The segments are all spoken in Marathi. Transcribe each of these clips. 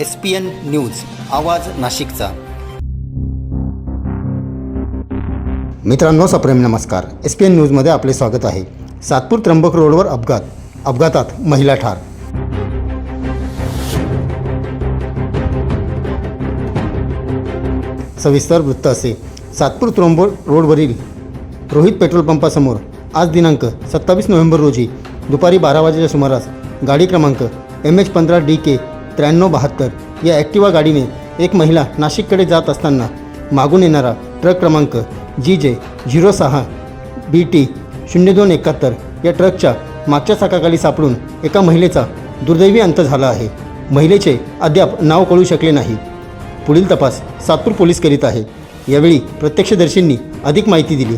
एस पी एन न्यूज आवाज नाशिकचा. मित्रांनो सप्रेम नमस्कार. एस पी एन न्यूजमध्ये आपले स्वागत आहे. सातपूर त्र्यंबक रोडवर अपघात अपघातात महिला ठार. सविस्तर वृत्त असे. सातपूर त्र्यंबो रोडवरील रोहित पेट्रोल पंपासमोर आज दिनांक सत्तावीस नोव्हेंबर रोजी दुपारी बारा वाजेच्या सुमारास गाडी क्रमांक एम एच पंधरा डी के त्र्याण्णव बहात्तर या ॲक्टिवा गाडीने एक महिला नाशिककडे जात असताना मागून येणारा ट्रक क्रमांक जी जे झिरो सहा बी टी शून्य दोन एकाहत्तर या ट्रकच्या मागच्या चाकाखाली सापडून एका महिलेचा दुर्दैवी अंत झाला आहे. महिलेचे अद्याप नाव कळू शकले नाही. पुढील तपास सातपूर पोलीस करीत आहे. यावेळी प्रत्यक्षदर्शींनी अधिक माहिती दिली.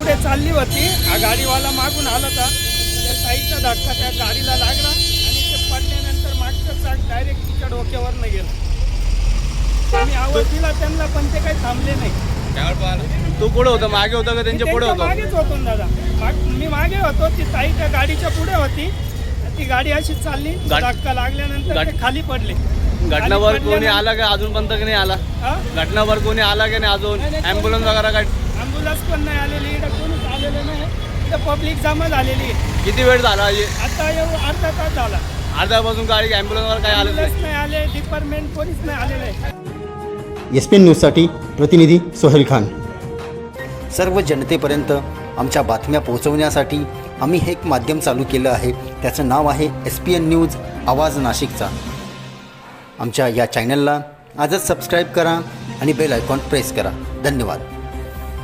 पुढे चालली होती. हा गाडीवाला मागून आला होता. त्या साईचा धक्का त्या गाडीला लागला आणि ते पडल्यानंतर मागचं चाक तिच्या डोक्यावरनं गेलं आम्ही आवाज दिला त्यांना पण ते काही थांबले नाही. तू पुढे होता मागे होता का त्यांच्या पुढे होतो? मागेच होतो ना दादा. माग- मी मागे होतो ती ताई त्या गाडीच्या पुढे होती. ती गाडी अशीच चालली. गाड- धक्का लागल्यानंतर गाड- खाली पडले. घटनावर खाली कोणी पडल्यानंतर- आला का? अजूनपर्यंत की नाही आला? हा? घटनावर कोणी आला की नाही अजून? नाही, नाही, ॲम्ब्युलन्स वगैरे काय? ॲम्ब्युलन्स पण नाही आलेली. इकडं कोणीच आलेलं नाही. इथं पब्लिक जमा झालेली आहे. किती वेळ झाला हे? आता एवढं अर्धा तास झाला. अर्ध्यापासून गाडी ॲम्ब्युलन्स वर काय आलं नाही ॲम्ब्युलन्स नाही. आले डिपार्टमेंट कोणीच नाही आलेलं. आहे एस पी एन न्यूजसाठी प्रतिनिधी सोहेल खान. सर्व जनतेपर्यंत आमच्या बातम्या पोहोचवण्यासाठी आम्ही हे एक माध्यम चालू केलं आहे. त्याचं नाव आहे एस पी एन न्यूज आवाज नाशिकचा. आमच्या या चॅनलला आजच सबस्क्राईब करा आणि बेल आयकॉन प्रेस करा. धन्यवाद.